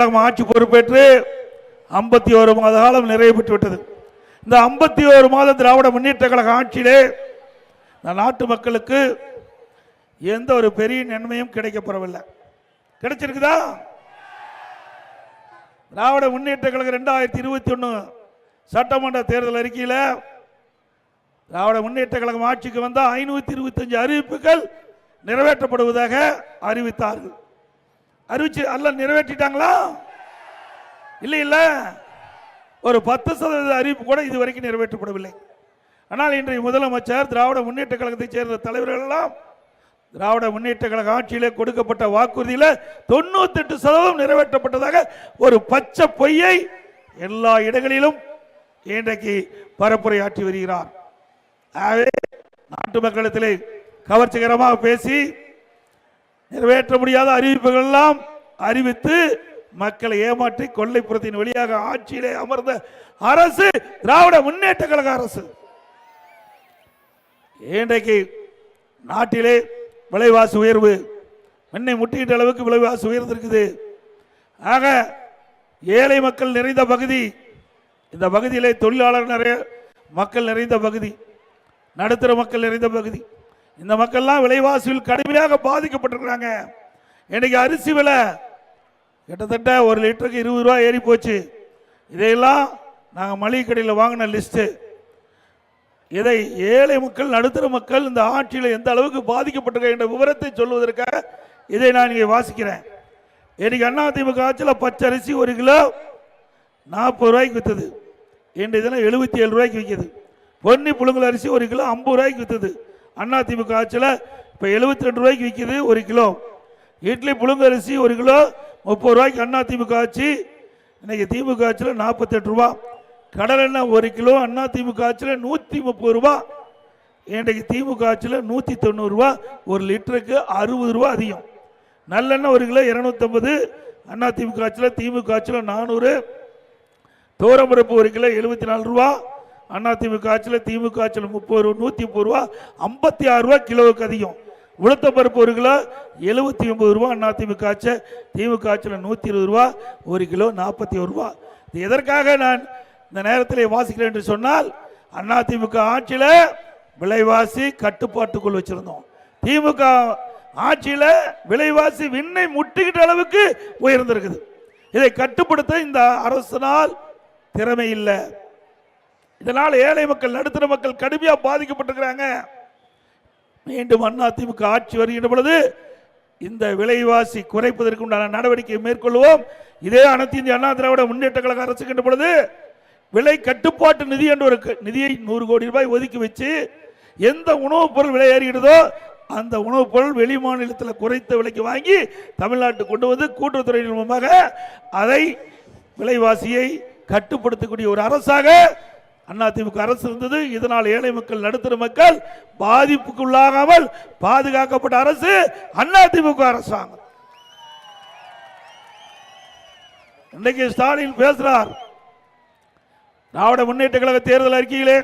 ஆட்சி பொறுப்பேற்று ஐம்பத்தி ஒரு மாத காலம் நிறைவு பெற்று விட்டது இந்த ஐம்பத்தி ஒரு மாத திராவிட முன்னேற்ற கழக ஆட்சியிலே இந்த நாட்டு மக்களுக்கு எந்த ஒரு பெரிய நன்மையும் கிடைக்கப்பெறவில்லை கிடைச்சிருக்குதா? திராவிட முன்னேற்ற கழகம் ரெண்டாயிரத்தி இருபத்தி ஒன்று சட்டமன்ற தேர்தல் அறிக்கையில் திராவிட முன்னேற்ற கழகம் ஆட்சிக்கு வந்தால் ஐநூற்றி இருபத்தஞ்சு அறிவிப்புகள் நிறைவேற்றப்படுவதாக அறிவித்தார்கள். அறிவிச்சு அல்ல நிறைவேற்றிட்டாங்களா? இல்லை இல்லை. ஒரு பத்து சதவீத அறிவிப்பு கூட இது வரைக்கும் நிறைவேற்றப்படவில்லை. ஆனால் இன்றைய முதலமைச்சர் திராவிட முன்னேற்ற கழகத்தைச் சேர்ந்த தலைவர்கள் எல்லாம் திராவிட முன்னேற்ற கழக ஆட்சியிலே கொடுக்கப்பட்ட வாக்குறுதியில் தொண்ணூத்தெட்டு சதவீதம் நிறைவேற்றப்பட்டதாக ஒரு பச்சை பொய்யை எல்லா இடங்களிலும் இன்றைக்கு பரப்புரையாற்றி வருகிறார். ஆகவே நாட்டு மக்களிடத்திலே கவர்ச்சிகரமாக பேசி நிறைவேற்ற முடியாத அறிவிப்புகள் எல்லாம் அறிவித்து மக்களை ஏமாற்றி கொள்ளைப்புறத்தின் வழியாக ஆட்சியிலே அமர்ந்த அரசு திராவிட முன்னேற்ற கழக அரசு. இன்றைக்கு நாட்டிலே விலைவாசி உயர்வு முன்னை முட்டிக்கிட்ட அளவுக்கு விலைவாசி உயர்ந்திருக்குது. ஆக ஏழை மக்கள் நிறைந்த பகுதி இந்த பகுதியிலே தொழிலாளர் நிறைய மக்கள் நிறைந்த பகுதி நடுத்தர மக்கள் நிறைந்த பகுதி இந்த மக்கள்லாம் விலைவாசியில் கடுமையாக பாதிக்கப்பட்டிருக்கிறாங்க. இன்னைக்கு அரிசி விலை கிட்டத்தட்ட ஒரு லிட்டருக்கு இருபது ரூபா ஏறி போச்சு. இதையெல்லாம் நாங்கள் மளிகை கடையில் வாங்கின லிஸ்ட்டு இதை ஏழை மக்கள் நடுத்தர மக்கள் இந்த ஆட்சியில் எந்த அளவுக்கு பாதிக்கப்பட்டிருக்க என்ற விவரத்தை சொல்வதற்காக இதை நான் இங்கே வாசிக்கிறேன். இன்னைக்கு அதிமுக ஆட்சியில் பச்சரிசி ஒரு கிலோ நாற்பது ரூபாய்க்கு விற்றது இன்றைய இதெல்லாம் எழுபத்தி ஏழு ரூபாய்க்கு விற்கிது. பொன்னி புழுங்கல் அரிசி ஒரு கிலோ ஐம்பது ரூபாய்க்கு விற்றது அதிமுக ஆட்சியில் இப்போ எழுபத்தி ரெண்டு ரூபாய்க்கு விற்கிது ஒரு கிலோ. இட்லி புழுங்கல் அரிசி ஒரு கிலோ முப்பது ரூபாய்க்கு அண்ணா திமுக ஆட்சி இன்னைக்கு திமுக ஆட்சியில் நாற்பத்தெட்டு ரூபா. கடல் எண்ணெய் ஒரு கிலோ அண்ணா திமுக ஆட்சியில் நூற்றி முப்பது ரூபா. இன்றைக்கு திமுக ஆட்சியில் நூற்றி தொண்ணூறுரூவா ஒரு லிட்டருக்கு அறுபது ரூபா அதிகம். நல்லெண்ணெய் ஒரு கிலோ இரநூத்தம்பது. அண்ணா திமுக ஆட்சியில் திமுக ஆட்சியில் நானூறு. தோரம்பருப்பு ஒரு கிலோ எழுபத்தி நாலு ரூபா. அண்ணா திமுக ஆட்சியில் திமுக ஆட்சியில் முப்பது ரூபா நூற்றி முப்பது ரூபா. ஐம்பத்தி ஆறு ரூபா கிலோவுக்கு அதிகம். உளுத்தம்பருப்பு ஒரு கிலோ எழுபத்தி ஒன்பது ரூபா அண்ணா திமுக திமுக ஆட்சியில் நூற்றி இருபது ரூபா ஒரு கிலோ நாற்பத்தி ஒரு ரூபா. இது எதற்காக நான் இந்த நேரத்தில் வாசிக்கிறேன் என்று சொன்னால் அண்ணா திமுக ஆட்சியில் விலைவாசி கட்டுப்பாட்டுக்குள் வச்சிருந்தோம். திமுக ஆட்சியில் விலைவாசி விண்ணை முட்டுகின்ற அளவுக்கு உயர்ந்திருக்குது. இதை கட்டுப்படுத்த இந்த அரசினால் திறமை இல்லை. இதனால் ஏழை மக்கள் நடுத்தர மக்கள் கடுமையாக பாதிக்கப்பட்டிருக்கிறாங்க. மீண்டும் அண்ணா திமுக ஆட்சி வருகின்ற பொழுது இந்த விலைவாசி குறைப்பதற்கு உண்டான நடவடிக்கை மேற்கொள்வோம். இதே அனைத்து இந்திய அண்ணா திராவிட முன்னேற்ற கழக அரசுக்கின்ற பொழுது விலை கட்டுப்பாட்டு நிதி என்று ஒரு நிதியை நூறு கோடி ரூபாய் ஒதுக்கி வச்சு எந்த உணவுப் பொருள் விலை ஏறுகிறதோ அந்த உணவுப் பொருள் வெளி மாநிலத்தில் குறைத்த விலைக்கு வாங்கி தமிழ்நாட்டுக்கு கொண்டு வந்து கூட்டுறவுத்துறையின் மூலமாக அதை விலைவாசியை கட்டுப்படுத்தக்கூடிய ஒரு அரசாக அதிமுக அரசு இருந்தது. இதனால் ஏழை மக்கள் நடுத்தர மக்கள் பாதிப்புக்குள்ளாகாமல் பாதுகாக்கப்பட்ட அரசு அதிமுக அரசாங்கம். இன்னைக்கு ஸ்டாலின் பேசுறார். திராவிட முன்னேற்ற கழக தேர்தல் அறிக்கையிலே